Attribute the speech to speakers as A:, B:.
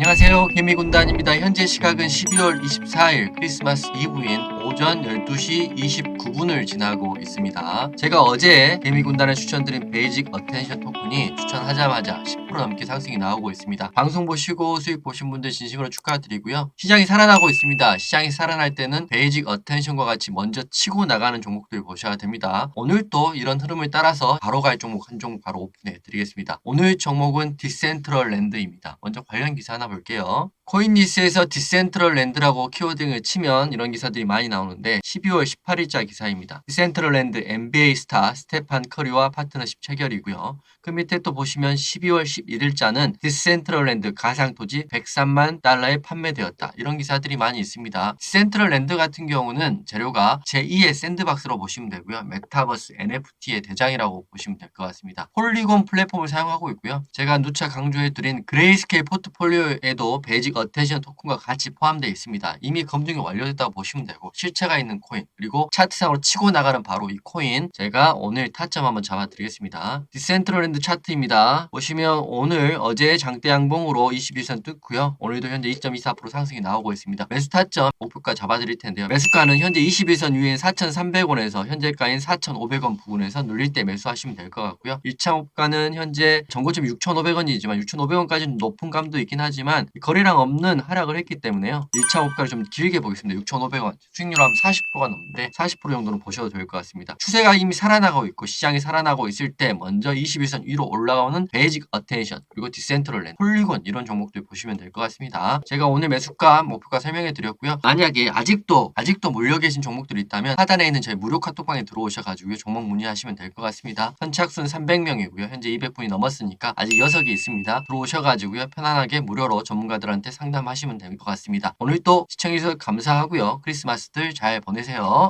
A: 안녕하세요. 개미군단입니다. 현재 시각은 12월 24일 크리스마스 이브인 오전 12시 29분을 지나고 있습니다. 제가 어제 개미군단에 추천드린 베이직 어텐션 토큰이 추천하자마자 10% 넘게 상승이 나오고 있습니다. 방송 보시고 수익 보신 분들 진심으로 축하드리고요. 시장이 살아나고 있습니다. 시장이 살아날 때는 베이직 어텐션과 같이 먼저 치고 나가는 종목들 보셔야 됩니다. 오늘 또 이런 흐름을 따라서 바로 갈 종목 한 종목 바로 오픈해 드리겠습니다. 오늘 종목은 디센트럴 랜드입니다. 먼저 관련 기사 하나 볼게요. 코인니스에서 디센트럴 랜드라고 키워딩을 치면 이런 기사들이 많이 나오는데 12월 18일자 기사입니다. 디센트럴 랜드 NBA 스타 스테판 커리와 파트너십 체결이고요. 그 밑에 또 보시면 12월 11일자는 디센트럴 랜드 가상 토지 103만 달러에 판매되었다. 이런 기사들이 많이 있습니다. 디센트럴 랜드 같은 경우는 재료가 제2의 샌드박스로 보시면 되고요. 메타버스 NFT의 대장이라고 보시면 될 것 같습니다. 폴리곤 플랫폼을 사용하고 있고요. 제가 누차 강조해 드린 그레이스케일 포트폴리오에도 베이직 어텐션 토큰과 같이 포함되어 있습니다. 이미 검증이 완료됐다고 보시면 되고 실체가 있는 코인 그리고 차트상으로 치고 나가는 바로 이 코인 제가 오늘 타점 한번 잡아드리겠습니다. 디센트럴랜드 차트입니다. 보시면 오늘 어제 장대 양봉으로 21선 뚫고요. 오늘도 현재 2.24% 상승이 나오고 있습니다. 매수 타점 목표가 잡아드릴 텐데요. 매수가는 현재 21선 위인 4,300원에서 현재가인 4,500원 부근에서 눌릴 때 매수하시면 될 것 같고요. 1차 목가는 현재 전고점이 6,500원이지만 6,500원까지는 높은 감도 있긴 하지만 거래량 하락을 했기 때문에요. 1차 목가를 좀 길게 보겠습니다. 6,500원. 수익률 한 40%가 넘는데 40% 정도는 보셔도 될 것 같습니다. 추세가 이미 살아나고 있고 시장이 살아나고 있을 때 먼저 21선 위로 올라오는 베이직 어텐션 그리고 디센트럴 랜 폴리곤 이런 종목들 보시면 될 것 같습니다. 제가 오늘 매수가 목표가 설명해 드렸고요. 만약에 아직도 아직도 몰려 계신 종목들이 있다면 하단에 있는 저희 무료 카톡방에 들어오셔가지고 종목 문의하시면 될 것 같습니다. 선착순 300명이고요. 현재 200분이 넘었으니까 아직 6이 있습니다. 들어오셔가지고요. 편안하게 무료로 전문가들한테 상담하시면 될 것 같습니다. 오늘 또 시청해주셔서 감사하고요. 크리스마스들 잘 보내세요.